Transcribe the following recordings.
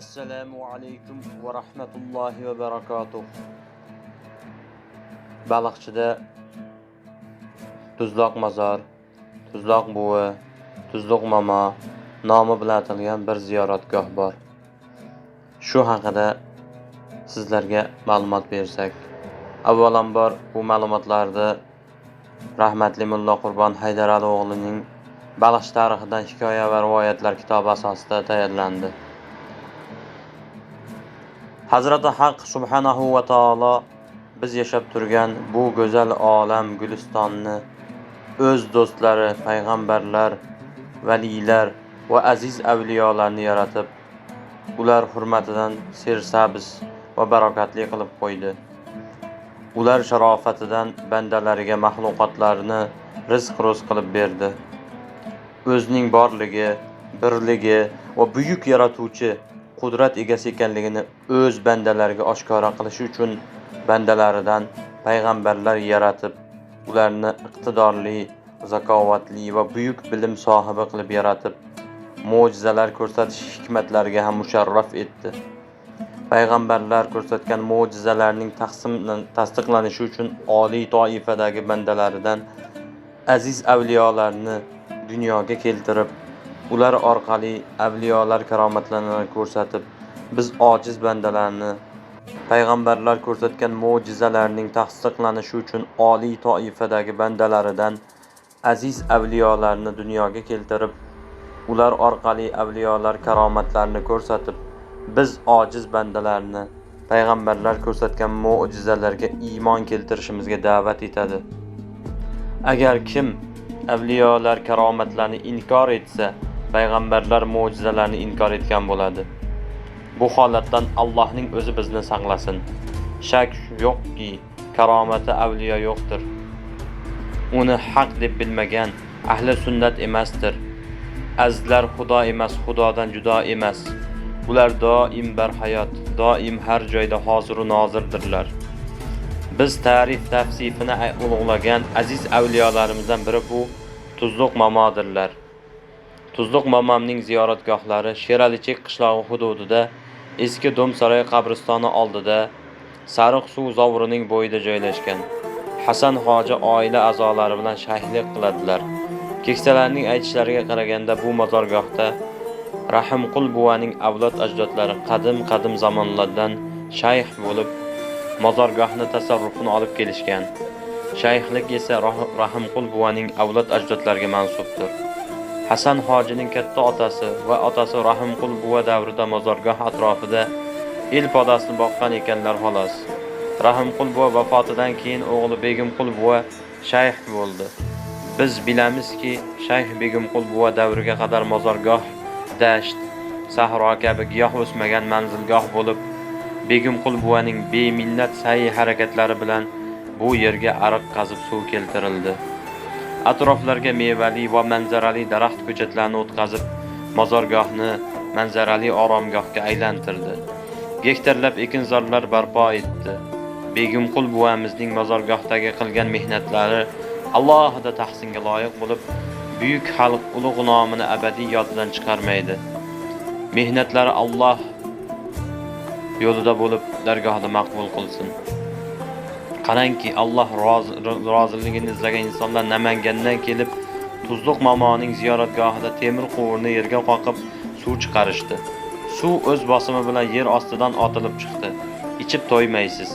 Assalomu alaykum va rahmatullohi va barakatuh. Baliqchida Tuzloq mozor, Tuzloq buvi, Tuzluq momo nomi bilan atalgan bir ziyoratgoh bor. Shu haqida sizlarga ma'lumot bersak, avvalambor bu ma'lumotlarni rahmatli Mullo Qurbon Haydarali o'g'lining Baliqchi tarixidan hikoya va rivoyatlar kitobi asosida tayyorlandi. Hazrati Haq subhanahu va taolo biz yashab turgan bu go'zal olam gulistonni o'z do'stlari, payg'ambarlar, valiylar va aziz avliyolarni yaratib, ular hurmatidan sersabz va barokatli qilib qo'ydi. Ular sharofatidan bandalariga maxluqotlarni rizq-ro'z qilib berdi. O'zining borligi, birligi va buyuk yaratuvchi qudrat egasi ekanligini o'z bandalariga oshkora qilish uchun bandalaridan payg'ambarlar yaratib, ularni iqtidorli, zakovatli va buyuk bilim sohibi qilib yaratib, mo'jizalar ko'rsatish hikmatlariga ham musharraf etdi. Payg'ambarlar ko'rsatgan mo'jizalarning taqsim tasdiqlanishi uchun oliy toifadagi bandalaridan aziz avliyolarni dunyoga keltirib, ular orqali avliyolar karomatlarini ko'rsatib, biz ojiz bandalarni payg'ambarlar ko'rsatgan mo'jizalarning tasdiqlanishi uchun oliy toifadagi bandalaridan aziz avliyolarni dunyoga keltirib, ular orqali avliyolar karomatlarini ko'rsatib, biz ojiz bandalarni payg'ambarlar ko'rsatgan mo'jizalarga iymon keltirishimizga da'vat etadi. Agar kim avliyolar karomatlarini inkor etsa, payg'ambarlar mo'jizalarini inkor etgan bo'ladi. Bu holatdan Allohning o'zi bizni saqlasin. Shak yo'qki, karomati avliyo yo'qdir. Uni haq deb bilmagan ahli sunnat emasdir. Azlar xudo emas, xudodan judo emas. Ular doim barhayot, doim har joyda hoziru nozirdirlar. Biz ta'rif tavsifini ulug'lagan aziz avliyolarimizdan biri bu Tuzluq momodirlar. Tuzluq momamning ziyoratgohlari Sheralichek qishlog'i hududida eski Dom saroy qabristoni oldida Sariq suv zovurining bo'yida joylashgan. Hasan hoji oila a'zolari bilan shayxlik qiladilar. Keksalarning aytishlariga qaraganda bu mozorgohda Rahimqul buvaning avlod ajdodlari qadim-qadim zamonlardan shayx bo'lib mozorgohni tasarrufini olib kelishgan. Shayxlik esa Rahimqul buvaning avlod ajdodlariga mansubdir. Hasan hojining katta otasi va otasi Rahimqul buva davrida mozorgoh atrofida el podasini boqqan ekanlar xolos. Rahimqul buva vafotidan keyin o'g'li Begimqul buva shayx bo'ldi. Biz bilamizki, shayx Begimqul buva davriga qadar mozorgoh dasht, sahro kabi giyoh o'smagan manzilgoh bo'lib, Begimqul buvaning beminnat sa'y harakatlari bilan bu yerga ariq qazib suv keltirildi. Atroflarga mevali va manzarali daraxt ko'chatlarini o'tkazib, mozorgohni manzarali oromgohga aylantirdi. Gektarlab ekinzorlar barpo etdi. Begimqul buvamizning mozorgohdagi qilgan mehnatlari alohida tahsinga loyiq bo'lib, buyuk xalq ulug' nomini abadiy yoddan chiqarmaydi. Mehnatlari Alloh yo'lida bo'lib, dargohida maqbul qilsin. Qarangki, Alloh roziligini izlagan insonlar Namangandan kelib, Tuzluq momoning ziyoratgohida temir quvurni yerga qoqib suv chiqarishdi. Suv o'z bosimi bilan yer ostidan otilib chiqdi. Ichib to'ymaysiz.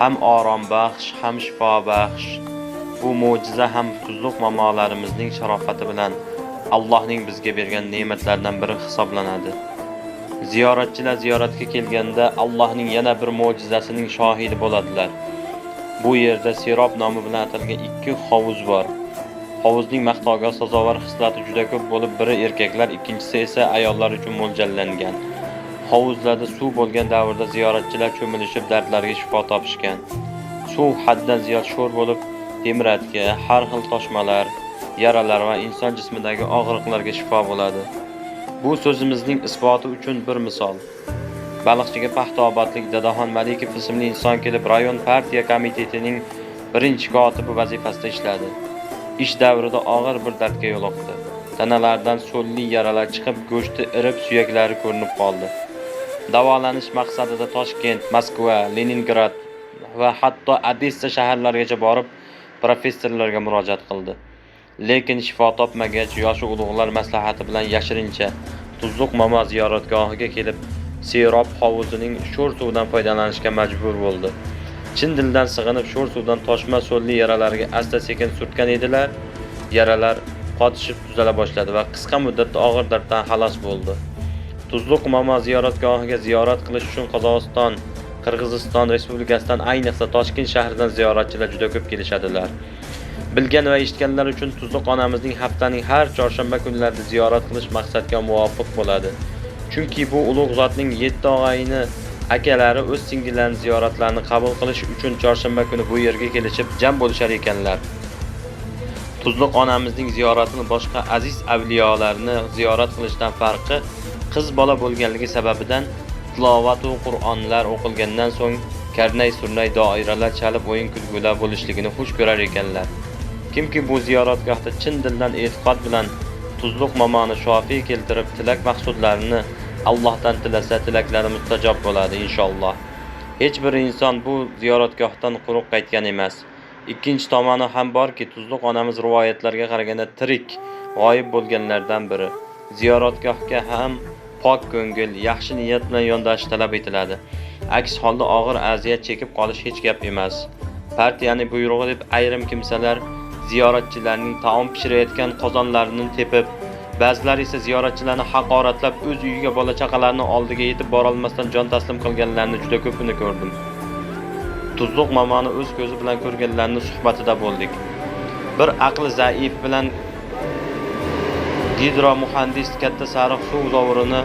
Ham orom baxsh, ham shifo baxsh. Bu mo'jiza ham Tuzluq momolarimizning sharofati bilan Allohning bizga bergan ne'matlaridan biri hisoblanadi. Ziyoratchilar ziyoratga kelganda Allohning yana bir mo'jizasining shohidi bo'ladilar. Bu yerda Sirob nomi bilan atalgan ikki hovuz bor. Hovuzning maqtovga sazovor xislati juda ko'p bo'lib, biri erkaklar, ikkinchisi esa ayollar uchun mo'ljallangan. Hovuzlarda suv bo'lgan davrda ziyoratchilar cho'milishib dardlariga shifo topishgan. Suv haddan ziyod sho'r bo'lib, temiratga, har xil toshmalar, yaralar va inson jismidagi og'riqlarga shifo bo'ladi. Bu so'zimizning isboti uchun bir misol. Baliqchiga paxtaobodlik Dadaxon Malikov ismli inson kelib rayon partiya komitetining birinchi kotibi vazifasida ishladi. Ish davrida og'ir bir dardga yo'liqdi. Tanalaridan so'lli yaralar chiqib, go'shti irib, suyaklari ko'rinib qoldi. davolanish maqsadida toshkent moskva leningrad va hatto odessa shaharlarigacha borib professorlarga murojaat qildi lekin shifo topmagach yoshi ulug'lar maslahati bilan yashirincha tuzluq momo ziyoratgohiga kelib serob hovuzining sho'r suvidan foydalanishga majbur bo'ldi. Chin dildan sig'inib sho'r suvdan toshma so'lli yaralariga asta sekin surtgan edilar. Yaralar qotishib tuzala boshladi va qisqa muddatda og'ir darddan xalos bo'ldi. Tuzluq momo ziyoratgohiga ziyorat qilish uchun qozog'iston qirg'iziston respublikasidan ayniqsa toshkent shahridan ziyoratchilar juda ko'p kelishadilar. Bilgan va eshitganlar uchun tuzluq onamizning haftaning har chorshanba kunlarida ziyorat qilish maqsadga muvofiq bo'ladi. Chunki bu ulug' zotning yetti og'ayni akalari o'z singillarini ziyoratlarini qabul qilish uchun chorshanba kuni bu yerga kelishib jam bo'lishar ekanlar. Tuzluq onamizning ziyoratini boshqa aziz avliyolarni ziyorat qilishdan farqi qiz bola bo'lganligi sababidan tilovatu qur'onlar o'qilgandan so'ng karnay surnay doiralar chalib o'yin kulgular bo'lishligini xush ko'rar ekanlar. Kimki bu ziyoratgohda chin dildan e'tiqod bilan tuzluq momoni shofiy keltirib tilak maqsudlarini allohdan tilasa tilaklari mustajob bo'ladi inshaalloh. Hech bir inson bu ziyoratgohdan quruq qaytgan emas. Ikkinchi tomoni ham borki tuzluq onamiz rivoyatlarga qaraganda tirik g'oyib bo'lganlardan biri. Ziyoratgohga ham pok ko'ngil yaxshi niyat bilan yondashish talab etiladi. Aks holda og'ir aziyat chekib qolish hech gap emas. Partiyani buyrug'i deb ayrim kimsalar ziyoratchilarning taom pishirayotgan qozonlarini tepib ba'zilar esa ziyoratchilarni haqoratlab o'z uyiga bola chaqalarini oldiga yetib borolmasdan jon taslim qilganlarni juda ko'pini ko'rdim. Tuzluq momoni o'z ko'zi bilan ko'rganlarni suhbatida bo'ldik. Bir aqli zaif bilan gidromuhandis katta sariq suv zovurini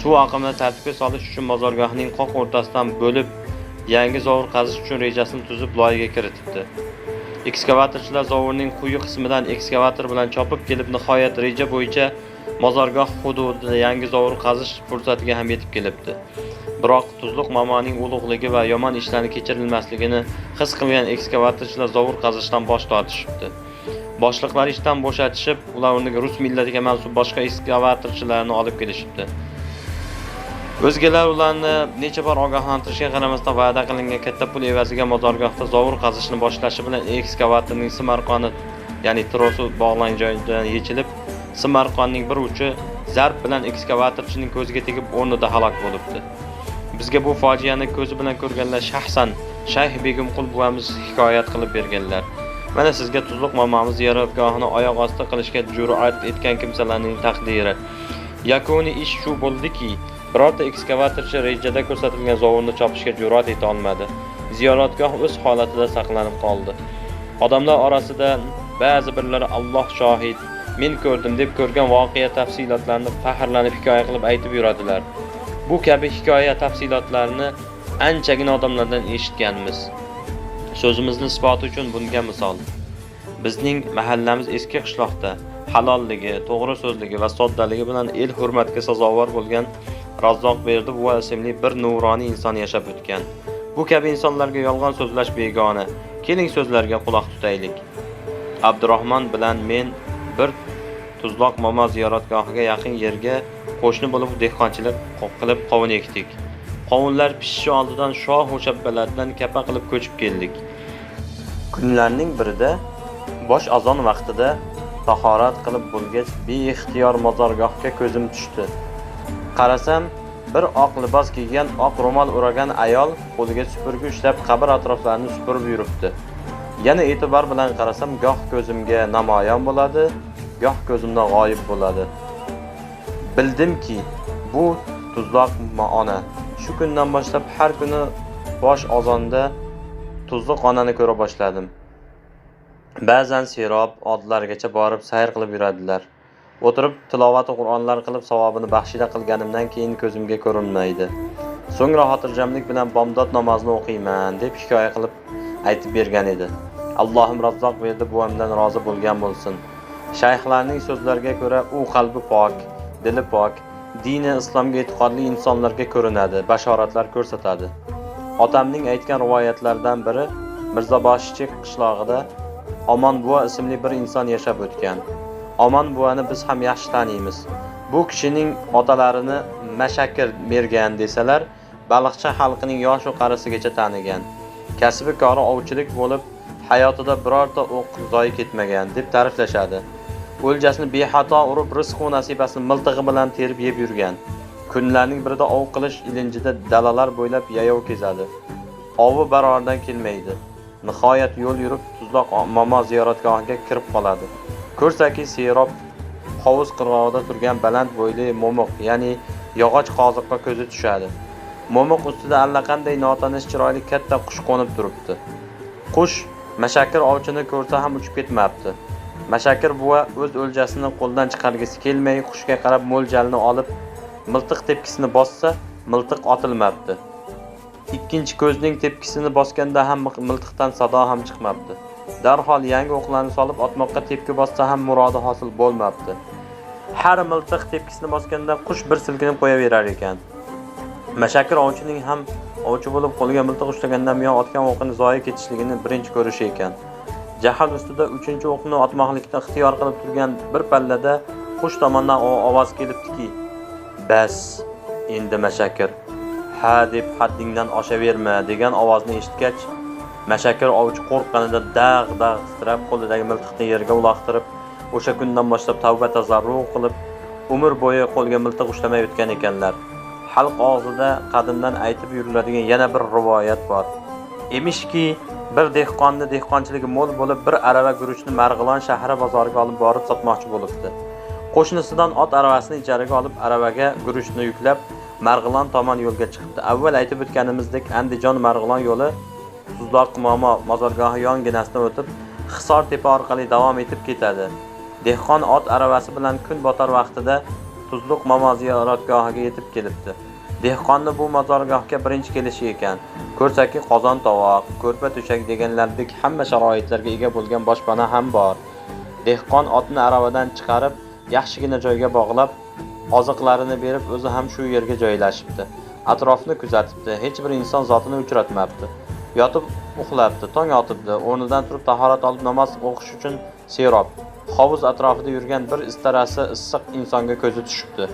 suv oqimini tartibga solish uchun mozorgohning qoq o'rtasidan bo'lib yangi zovur qazish uchun rejasini tuzib loyiga kiritibdi. Ekskavatorchilar zovurning quyi qismidan ekskavator bilan chopib kelib nihoyat reja bo'yicha mozorgoh hududida yangi zovur qazish fursatiga ham yetib kelibdi. Biroq tuzluq momoning ulug'ligi va yomon ishlarni kechirilmasligini his qilgan ekskavatorchilar zovur qazishdan bosh tortishibdi. Boshliqlar ishdan bo'shatishib ular o'rniga rus millatiga mansub boshqa ekskavatorchilarni olib kelishibdi. O'zgalar ularni necha bor ogohlantirishga qaramasdan va'da qilingan katta pul evaziga mozorgohda zovur qazishni boshlashi bilan ekskavatorning simarqoni ya'ni trosi bog'langan joyidan yechilib simarqonning bir uchi zarb bilan ekskavatorchining ko'ziga tegib o'rnida halok bo'libdi. Bizga bu fojiani ko'zi bilan ko'rganlar shaxsan shayx begimqul buvamiz hikoyat qilib berganlar. Mana sizga tuzluq momomiz ziyoratgohini oyoq osti qilishga jur'at etgan kimsalarning taqdiri. Yakuniy ish shu bo'ldiki birorta ekskavatorchi rejada ko'rsatilgan zovurni chopishga jur'at eta olmadi. Ziyoratgoh o'z holatida saqlanib qoldi. Odamlar orasida ba'zi birlari alloh shohid men ko'rdim deb ko'rgan voqea tafsilotlarini faxrlanib hikoya qilib aytib yuradilar. Bu kabi hikoya tafsilotlarini anchagina odamlardan eshitganmiz. So'zimizni isboti uchun bunga misol. Bizning mahallamiz eski qishloqda halolligi to'g'ri so'zligi va soddaligi bilan el hurmatiga sazovor bo'lgan razzoq berdi buva ismli bir nuroniy inson yashab o'tgan. Bu kabi insonlarga yolg'on so'zlash begona. Keling so'zlarga quloq tutaylik. Abdurahmon bilan men bir tuzloq momo ziyoratgohiga yaqin yerga qo'shni bo'lib dehqonchilik qilib qovun ekdik. Qovunlar pishishi oldidan shoh o'shabbalardan kapa qilib ko'chib keldik. Kunlarning birida bosh azon vaqtida tahorat qilib bo'lgach beixtiyor mozorgohga ko'zim tushdi. Qarasam bir oq libos kiygan oq ro'mol o'ragan ayol qo'liga supurgi ushlab qabr atroflarini supurib yuribdi. Yana e'tibor bilan qarasam goh ko'zimga namoyon bo'ladi goh ko'zimdan g'oyib bo'ladi. Bildimki bu tuzloq ona shu kundan boshlab har kuni bosh ozonda tuzluq onani ko'ra boshladim. Ba'zan serob odlargacha borib sayr qilib yuradilar. O'tirib tilovati qur'onlar qilib savobini baxshida qilganimdan keyin ko'zimga ko'rinmaydi. So'ngra xotirjamlik bilan bomdod namozini o'qiyman deb hikoya qilib aytib bergan edi. Allohim razzoq berdi buvamdan rozi bo'lgan bo'lsin. Shayxlarning so'zlariga ko'ra u qalbi pok dili pok dini islomga e'tiqodli insonlarga ko'rinadi bashoratlar ko'rsatadi. Otamning aytgan rivoyatlaridan biri mirzoboshichi qishlog'ida omon buva ismli bir inson yashab o'tgan. Omon buvani biz ham yaxshi taniymiz. Bu kishining otalarini mashakir mergan desalar baliqchi xalqining yoshu qarisigacha tanigan. Kasbi kori ovchilik bo'lib hayotida birorta o'q zoyi ketmagan deb ta'riflashadi. O'ljasini bexato urib rizqu nasibasini miltig'i bilan terib yeb yurgan. Kunlarning birida ov qilish ilinjida dalalar bo'ylab yayov kezadi. Ovi baroridan kelmaydi. Nihoyat yo'l yurib tuzloq momo ziyoratgohiga kirib qoladi. Ko'rsaki serob hovuz qirg'og'ida turgan baland bo'yli mo'miq ya'ni yog'och qoziqqa ko'zi tushadi. Mo'miq ustida allaqanday notanish chiroyli katta qush qo'nib turibdi. Qush mashakir ovchini ko'rsa ham uchib ketmabdi. Mashakir buva o'z o'ljasini qo'ldan chiqargisi kelmay qushga qarab mo'ljalni olib miltiq tepkisini bossa miltiq otilmabdi. Ikkinchi ko'zning tepkisini bosganda ham miltiqdan sado ham chiqmabdi. Darhol yangi o'qlarni solib otmoqqa tepki bossa ham murodi hosil bo'lmabdi. Har miltiq tepkisini bosganda qush bir silkinib qo'yaverar ekan. Mashakir ovchining ham ovchi bo'lib qo'liga miltiq ushlagandan buyon otgan o'qini zoyi ketishligini birinchi ko'rishi ekan. Jahl ustida uchinchi o'qni otmoqlikni ixtiyor qilib turgan bir pallada qush tomondan ovoz kelibdiki bas endi mashakir ha deb haddingdan oshaverma degan ovozni eshitgach mashakir ovchi qo'rqqanida dag' dag' titrab qo'lidagi miltiqni yerga uloqtirib o'sha kundan boshlab tavba tazarru qilib umr bo'yi qo'lga miltiq ushlamay o'tgan ekanlar. Xalq og'zida qadimdan aytib yuriladigan yana bir rivoyat bor. Emishki bir dehqonni dehqonchiligi mo'l bo'lib bir arava guruchni marg'ilon shahri bozoriga olib borib sotmoqchi bo'libdi. Qo'shnisidan ot aravasini ijaraga olib aravaga guruchni yuklab marg'ilon tomon yo'lga chiqibdi. Avval aytib o'tganimizdek andijon marg'ilon yo'li tuzloq momo mozorgohi yonginasidan o'tib hisor tepa orqali davom etib ketadi. Dehqon ot aravasi bilan kun botar vaqtida tuzluq momo ziyoratgohiga yetib kelibdi. Dehqonni bu mozorgohga birinchi kelishi ekan. Ko'rsaki qozon tovoq ko'rpa to'shak deganlardek hamma sharoitlarga ega bo'lgan boshpana ham bor. Dehqon otni aravadan chiqarib yaxshigina joyga bog'lab oziqlarini berib o'zi ham shu yerga joylashibdi. Atrofni kuzatibdi. Hech bir inson zotini uchratmabdi. Yotib uxlabdi. Tong otibdi o'rnidan turib tahorat olib namoz o'qish uchun serob. Hovuz atrofida yurgan bir istarasi issiq insonga ko'zi tushibdi.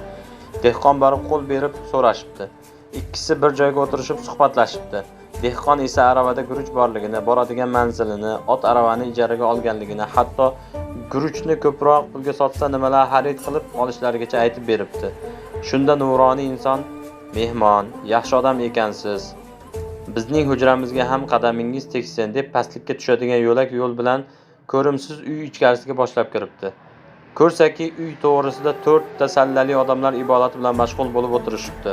Dehqon borib qo'l berib so'rashibdi. Ikkisi bir joyga o'tirishib suhbatlashibdi. Dehqon esa aravada guruch borligini boradigan manzilini ot aravani ijaraga olganligini hatto guruchni ko'proq pulga sotsa nimalar xarid qilib olishlarigacha aytib beribdi. Shunda nuroniy inson mehmon yaxshi odam ekansiz. Bizning hujramizga ham qadamingiz tegsin deb pastlikka tushadigan yo'lak yo'l bilan ko'rimsiz uy ichkarisiga boshlab kiribdi. Ko'rsaki uy to'g'risida to'rtta sallali odamlar ibodat bilan mashg'ul bo'lib o'tirishibdi.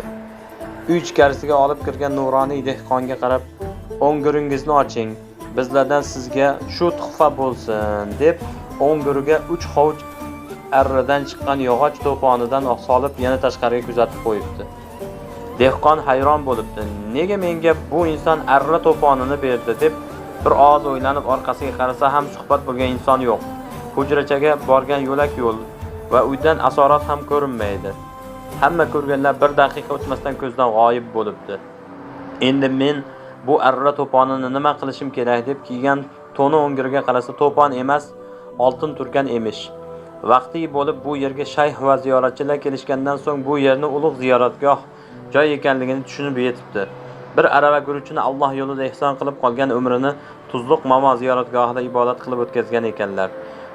Uy ichkarisiga olib kirgan nuroniy dehqonga qarab o'ngiringizni oching bizlardan sizga shu tuhfa bo'lsin deb o'ngiriga uch hovuch arradan chiqqan yog'och to'ponidan solib yana tashqariga kuzatib qo'yibdi. Dehqon hayron bo'libdi. Nega menga bu inson arra to'ponini berdi deb bir oz o'ylanib orqasiga qarasa ham suhbat bo'lgan inson yo'q. Hujrachaga borgan yo'lak yo'l va uydan asorat ham ko'rinmaydi. Hamma ko'rganlar bir daqiqa o'tmasdan ko'zdan g'oyib bo'libdi. Endi men bu arra to'ponini nima qilishim kerak deb kiygan to'ni o'ngiriga qarasa to'pon emas oltin turgan emish. Vaqti bo'lib bu yerga shayx va ziyoratchilar kelishgandan so'ng bu yerni ulug' ziyoratgoh joy ekanligini tushunib yetibdi. Bir arava guruchini alloh yo'lida ehson qilib qolgan umrini tuzluq momo ziyoratgohida ibodat qilib o'tkazgan ekanlar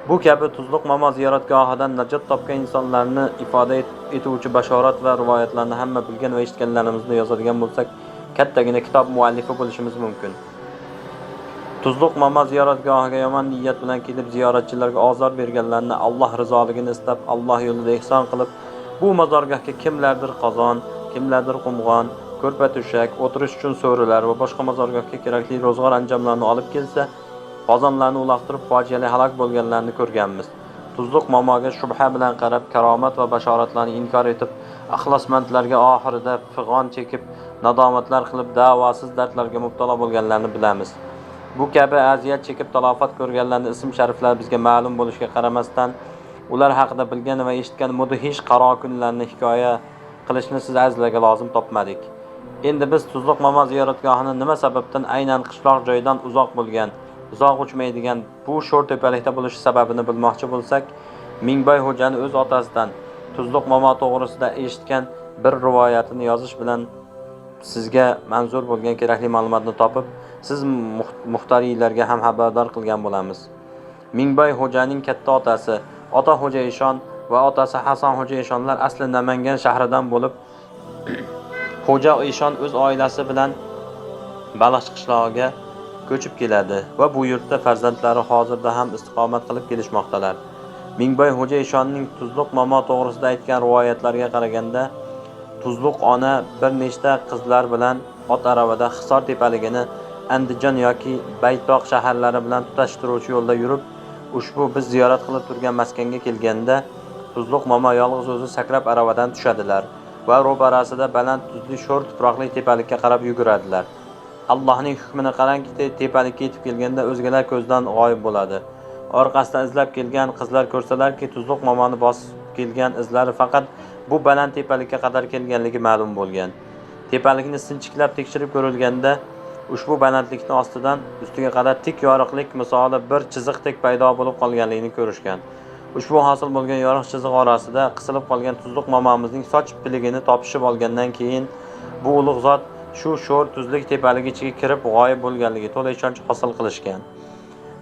bu kabi tuzluq momo ziyoratgohidan najot topgan insonlarni ifoda etuvchi bashorat va rivoyatlarni hamma bilgan va eshitganlarimizni yozadigan bo'lsak kattagina kitob muallifi bo'lishimiz mumkin tuzluq momo ziyoratgohiga yomon niyat bilan kelib ziyoratchilarga ozor berganlarni alloh rizoligini istab alloh yo'lida ehson qilib bu mozorgohga kimlardir qozon kimlardir qumg'on ko'rpa to'shak o'tirish uchun so'rilar va boshqa mozorgohga kerakli ro'zg'or anjomlarini olib kelsa qozonlarni uloqtirib fojiali halok bo'lganlarni ko'rganmiz. Tuzluq momoga shubha bilan qarab karomat va bashoratlarni inkor etib ixlosmandlarga oxirida fig'on chekib nadomatlar qilib davosiz dardlarga mubtalo bo'lganlarni bilamiz. Bu kabi aziyat chekib talofat ko'rganlarni ism shariflari bizga ma'lum bo'lishiga qaramasdan ular haqida bilgan va eshitgan mudhish qaro kunlarni hikoya qilishni siz azizlarga lozim topmadik. Endi biz tuzluq momo ziyoratgohini nima sababdan aynan qishloq joydan uzoq bo'lgan uzoq uchmaydigan bu sho'r tepalikda bo'lishi sababini bilmoqchi bo'lsak mingboy xo'jani o'z otasidan tuzluq momo to'g'risida eshitgan bir rivoyatini yozish bilan sizga manzur bo'lgan kerakli ma'lumotni topib siz muxtariylarga ham xabardor qilgan bo'lamiz. Mingboy xo'janing katta otasi ota xo'ja eshon va otasi hasan xo'ja eshonlar asli namangan shahridan bo'lib xo'ja eshon o'z oilasi bilan baliqchi qishlog'iga ko'chib keladi va bu yurtda farzandlari hozirda ham istiqomat qilib kelishmoqdalar. Mingboy xo'ja eshonning tuzluq momo to'g'risida aytgan rivoyatlarga qaraganda tuzluq ona bir nechta qizlar bilan ot aravada hisor tepaligini andijon yoki baytoq shaharlari bilan tutashtiruvchi yo'lda yurib ushbu biz ziyorat qilib turgan maskanga kelganda tuzluq momo yolg'iz o'zi sakrab aravadan tushadilar va ro'parasida baland tuzli sho'r tuproqli tepalikka qarab yuguradilar. Allohning hukmini qarangki tepalikka yetib kelganda o'zgalar ko'zdan g'oyib bo'ladi. Orqasidan izlab kelgan qizlar ko'rsalarki tuzluq momoni bosib kelgan izlari faqat bu baland tepalikka qadar kelganligi ma'lum bo'lgan. Tepalikni sinchiklab tekshirib ko'rilganda ushbu balandlikni ostidan ustiga qadar tik yoriqlik misoli bir chiziqdek paydo bo'lib qolganligini ko'rishgan. Ushbu hosil bo'lgan yorug' chiziq orasida qisilib qolgan tuzluq momamizning soch piligini topishib olgandan keyin bu ulug' zot shu sho'r tuzlik tepaligi ichiga kirib g'oyib bo'lganligi to'la ishonch hosil qilishgan.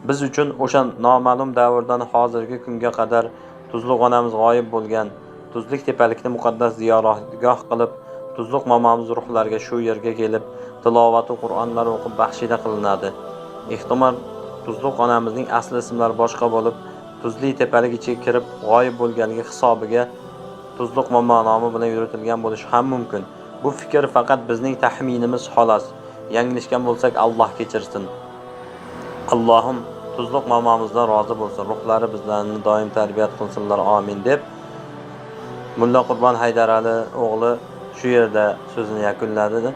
Biz uchun o'sha noma'lum davrdan hozirgi kunga qadar tuzluq onamiz g'oyib bo'lgan tuzlik tepalikni muqaddas ziyoratgoh qilib tuzluq momamiz ruhlariga shu yerga kelib tilovati qur'onlar o'qib baxshida qilinadi. Ehtimol tuzluq onamizning asli ismlari boshqa bo'lib tuzli tepalik ichiga kirib g'oyib bo'lganligi hisobiga tuzluq momo nomi bilan yuritilgan bo'lishi ham mumkin. Bu fikr faqat bizning taxminimiz xolos. Yanglishgan bo'lsak alloh kechirsin. Allohim tuzluq momomizdan rozi bo'lsin. Ruhlari bizlarni doim tarbiyat qilsinlar. Omin deb mulla qurbon haydarali o'g'li shu yerda so'zini yakunladi.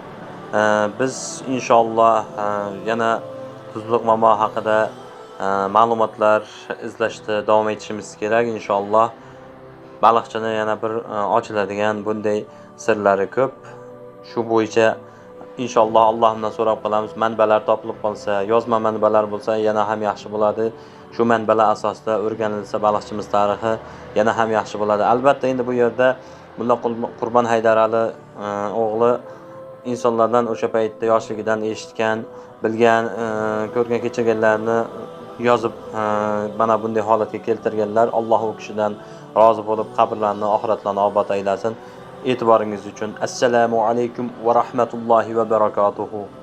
Biz inshaalloh e, yana tuzluq momo haqida Э, ma'lumotlar izlashda davom etishimiz kerak inshaalloh. Baliqchini yana bir e, ochiladigan bunday sirlari ko'p. Shu bo'yicha inshaalloh allohimdan so'rab qolamiz. Manbalar topilib qolsa yozma manbalar bo'lsa yana ham yaxshi bo'ladi. Shu manbalar asosida o'rganilsa baliqchimiz tarixi yana ham yaxshi bo'ladi. Albatta endi bu yerda mulla qurbon haydarali e, o'g'li insonlardan o'sha paytda yoshligidan eshitgan bilgan e, ko'rgan kechirganlarini yozib e, mana bunday holatga keltirganlar alloh u kishidan rozi bo'lib qabrlarini oxiratlarini obod aylasin. E'tiboringiz uchun assalomu alaykum va rahmatullohi va barakatuhu.